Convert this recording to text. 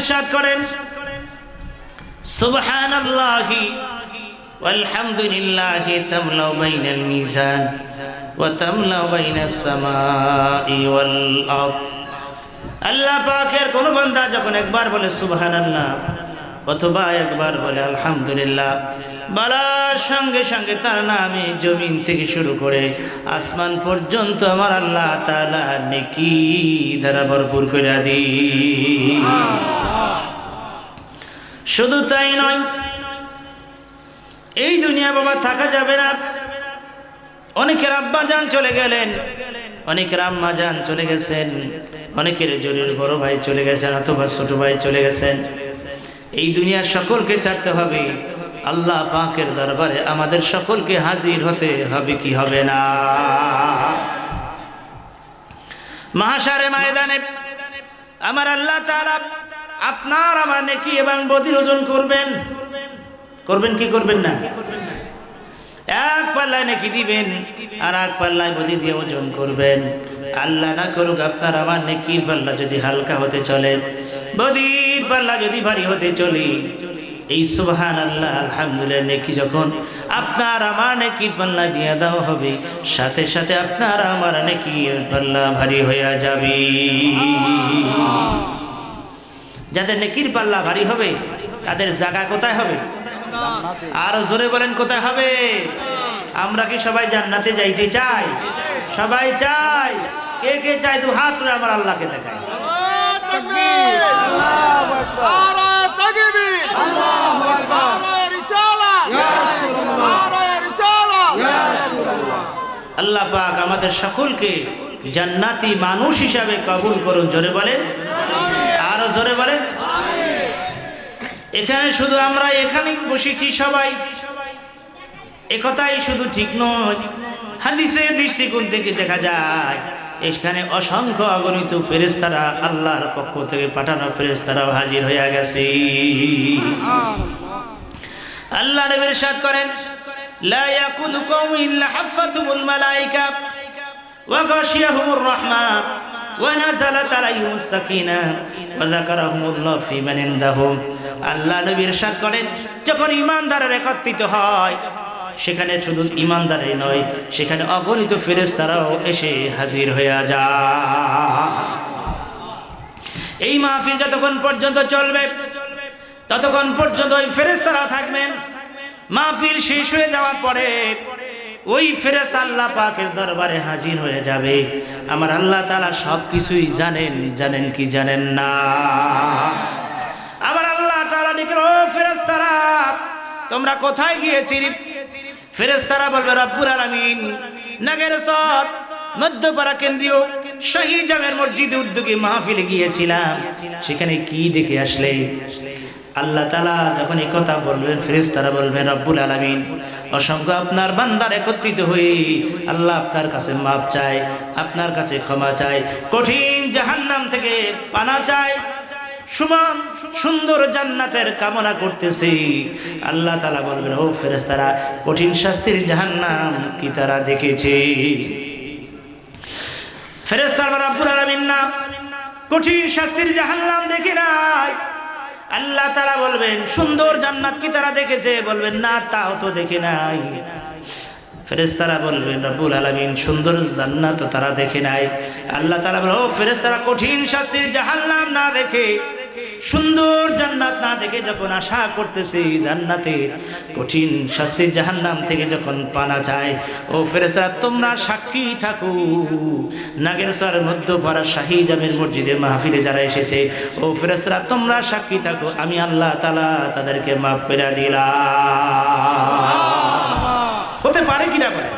ইরশাদ করেন, সুবহানাল্লাহি ওয়ালহামদুলিল্লাহি তামলাউ বাইনাল মিজান ওয়া তামলাউ বাইনাস সামাই ওয়াল আরদ। আল্লাহ পাকের কোন বান্দা যখন একবার বলে, সুবহানাল্লাহ, অথবা একবার বলে, আলহামদুলিল্লাহ, বলার সঙ্গে সঙ্গে তার নামে জমিন থেকে শুরু করে আসমান পর্যন্ত আমার আল্লাহ তালা নেকি দ্বারা ভরপুর করে দিই শুধু তাই নয়, এই দুনিয়া বাবা থাকা যাবে না। অনেকের আব্বা যান চলে গেলেন, অনেকের আম্মা যান চলে গেছেন, অনেকের জরির বড় ভাই চলে গেছেন অথবা ছোট ভাই চলে গেছেন। এই দুনিয়ার সকলকে ছাড়তে হবে। আল্লাহ পাকের দরবারে আমাদের সকলকে হাজির হতে হবে কি হবে না। মহাসারে ময়দানে, আমার আল্লাহ তাআলা আপনার আমার নেকি এবং বদির ওজন করবেন। করবেন কি করবেন না? এক পাল্লায় নাকি দিবেন আর এক পাল্লায় বদি দিয়ে ওজন করবেন। আল্লাহ না করুক আপনার আমার নেকির পাল্লা যদি হালকা হতে চলে, বদির পাল্লা যদি ভারী হতে চলে। এই সুবহান আল্লাহ আলহামদুলিল্লাহ, নেকি যখন আপনার আমার নেকির পাল্লা দিয়ে দেওয়া হবে, সাথে সাথে আপনার আমার নেকির পাল্লা ভারী হইয়া যাবে। যাদের নেকির পাল্লা ভারী হবে, তাদের জায়গা কোথায় হবে? আর জোরে বলেন, কোথায় হবে? আমরা কি সবাই জান্নাতে যাইতে চাই? সবাই চাই। কে কে চাই দু হাত তুলে আমার আল্লাহকে দেখায়। আল্লাহ পাক আমাদের সকলকে জান্নাতি মানুষ হিসাবে কবুল করুন, জোরে বলেন। জোরে বলেন। এখানে শুধু আমরা এখানেই বসেছি সবাই। একথাই শুধু ঠিক নয়। হাদিসের দৃষ্টিকোণ থেকে দেখা যায়, এখানে অসংখ্য অগণিত ফেরেস্তারা আল্লাহর পক্ষ থেকে পাঠানো ফেরেস্তারাও হাজির হয়ে গেছে। আল্লাহ নবীর সাথ করেন, লা ইল্লা হাফাতুমুল মালাইকা ওয়া গাশিয়াহুমুর রাহমা নাযালাত আলাইহিমুস সাকিনা ওয়া যাকারাহুমুল্লাহ ফি মান ইনদাহু। আল্লাহ নবীর সাথ করেন, যখন ঈমানদাররা একত্রিত হয়, সেখানে শুধু ঈমানদারই নয়, সেখানে অগণিত ফেরেশতারাও এসে হাজির হয়ে যায়। এই মাহফিল যতক্ষণ পর্যন্ত চলবে, ততক্ষণ পর্যন্ত ওই ফেরেস্তারা থাকবেন। মাহফিল শেষ হয়ে যাওয়ার পরে ওই ফেরেস আল্লাহ পাকের দরবারে হাজির হয়ে যাবে। আমার আল্লাহ তালা সব কিছুই জানেন জানেন কি জানেন না। আবার আল্লাহ তালা ডেকে ও ফেরেস্তারা তোমরা কোথায় গিয়েছিলি? ফেরেস্তারা বলবে রব্বুর আলামিন, নাগের সর, মধ্যপাড়া কেন্দ্রীয় শহীদ জামের মসজিদে উদ্যোগে মাহফিলে গিয়েছিলাম। সেখানে কি দেখে আসলে? আল্লাহ তালা যখন এই কথা বলবেন ফেরেস্তারা বলবেন, রব্বুল আলমিন, অসংখ্য আপনার বান্দার একত্রিত হয়ে আল্লাহ আপনার কাছে মাপ চায়, আপনার কাছে ক্ষমা চায়, কঠিন জাহান্নাম থেকে পানা চায়, সুমন সুন্দর জান্নাতের কামনা করতেছি। আল্লাহ তালা বলবেন, ও ফেরেস্তারা কঠিন শাস্তির জাহান্নাম কি তারা দেখেছে? ফেরেস্তারা রাব্বুল আলামিন না, কঠিন শাস্তির জাহান্নাম দেখে নাই। আল্লাহ তারা বলবেন, সুন্দর জান্নাত কি তারা দেখেছে? বলবেন, না, তাও তো দেখে নাই। ফেরেস্তারা বলবেন, রব্বুল আলমিন, সুন্দর জান্নাত তারা দেখে নাই। আল্লাহ তারা বলে ও ফেরেস্তারা কঠিন শাস্তির জাহান্নাম না দেখে সুন্দর জান্নাত না দেখে যখন আশা করতেছে জান্নাতের কঠিন শাস্তির জাহান্নাম থেকে যখন পানা যায়, ও ফেরেস্তারা তোমরা সাক্ষী থাকো। নাগেরসর মধ্যপাড়া শাহী জামের মসজিদে মাহফিলে যারা এসেছে, ও ফেরেস্তারা তোমরা সাক্ষী থাকো। আমি আল্লাহ তালা তাদেরকে মাফ করে দিলাম। হতে পারে কিনা পারে